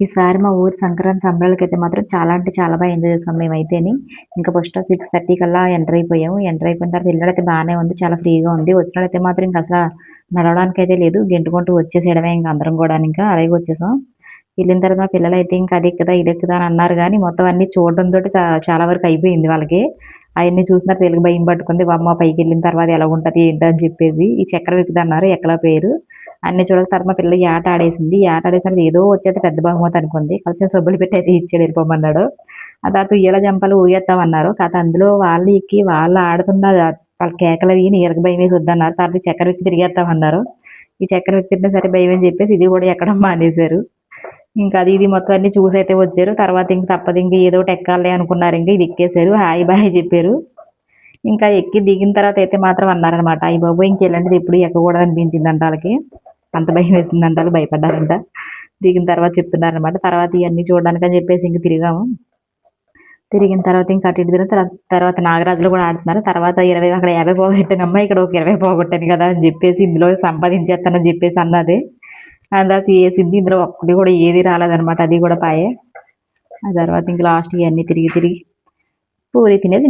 ఈసారి మా ఊరి సంక్రాంతి సంబరాలకైతే మాత్రం చాలా అంటే చాలా బాగా ఎంజాయ్ చేసాం మేమైతేని. ఇంకా ఫస్ట్ సిక్స్ థర్టీ కల్లా ఎంటర్ అయిపోయాము. ఎంటర్ అయిపోయిన తర్వాత వెళ్ళడైతే బాగానే ఉంది చాలా ఫ్రీగా ఉంది. వచ్చినట్లయితే మాత్రం ఇంకా అసలు నడవడానికి అయితే లేదు. గెంటుకుంటూ వచ్చేసేయడమే ఇంకా అందరం కూడా ఇంకా అలాగే వచ్చేసాం. వెళ్ళిన తర్వాత మా పిల్లలు అయితే ఇంకా అది ఎక్కుదా ఇది ఎక్కుదా అని అన్నారు కానీ మొత్తం అన్ని చూడడం తోటి చాలా వరకు అయిపోయింది వాళ్ళకి. అవన్నీ చూసిన తెలుగు భయం పట్టుకుంది. అమ్మ పైకి వెళ్ళిన తర్వాత ఎలా ఉంటుంది ఏంటని అని చెప్పేసి ఈ చక్రం ఎక్కుదా అన్నారు ఎక్కల పేరు. అన్ని చూడక తర్వాత పిల్ల ఈ ఆట ఆడేసింది. ఆట ఆడేసరికి ఏదో వచ్చేది పెద్ద బహుమతి అనుకుంది. కలిసి సబ్బులు పెట్టి అయితే ఇచ్చాడు వెళ్ళిపోమన్నాడు. ఆ తర్వాత ఉయ్యాల జంపలు ఊయేస్తామన్నారు కాకపోతే అందులో వాళ్ళు ఎక్కి వాళ్ళు ఆడుతున్న వాళ్ళ కేకలు అవి నీళ్ళకి భయం వేసి వద్దన్నారు. తర్వాత చక్కెర వ్యక్తి తిరిగేస్తామన్నారు. ఈ చక్కెర వ్యక్తి సరే భయం అని చెప్పేసి ఇది కూడా ఎక్కడం మానేశారు. ఇంకా అది ఇది మొత్తం అన్ని చూసి అయితే వచ్చారు. తర్వాత ఇంక తప్పదు ఇంక ఏదో ఒకటి ఎక్కాలి అనుకున్నారు. ఇంకా ఇది ఎక్కేశారు. హాయ్ బాయ్ చెప్పారు. ఇంకా ఎక్కి దిగిన తర్వాత అయితే మాత్రం అన్నారనమాట ఈ బాబు ఇంకెళ్ళంటిది ఎప్పుడు ఎక్కకూడదు అనిపించింది అంట వాళ్ళకి. అంత భయం వేసిందంట వాళ్ళు భయపడ్డారంట. దిగిన తర్వాత చెప్తున్నారనమాట తర్వాత ఇవన్నీ చూడడానికి అని చెప్పేసి ఇంక తిరిగాము. తిరిగిన తర్వాత ఇంకా అటు ఇటు తర్వాత తర్వాత నాగరాజులు కూడా ఆడుతున్నారు. తర్వాత ఇరవై అక్కడ యాభై పోగొట్టానమ్మా ఇక్కడ ఒక ఇరవై పోగొట్టాను కదా అని చెప్పేసి ఇందులో సంపాదించేస్తానని చెప్పేసి అన్నది. ఆ తర్వాత వేసింది ఇందులో ఒక్కటి కూడా ఏది రాలేదన్నమాట అది కూడా పాయే. ఆ తర్వాత ఇంక లాస్ట్ ఇవన్నీ తిరిగి తిరిగి పూరి తినేది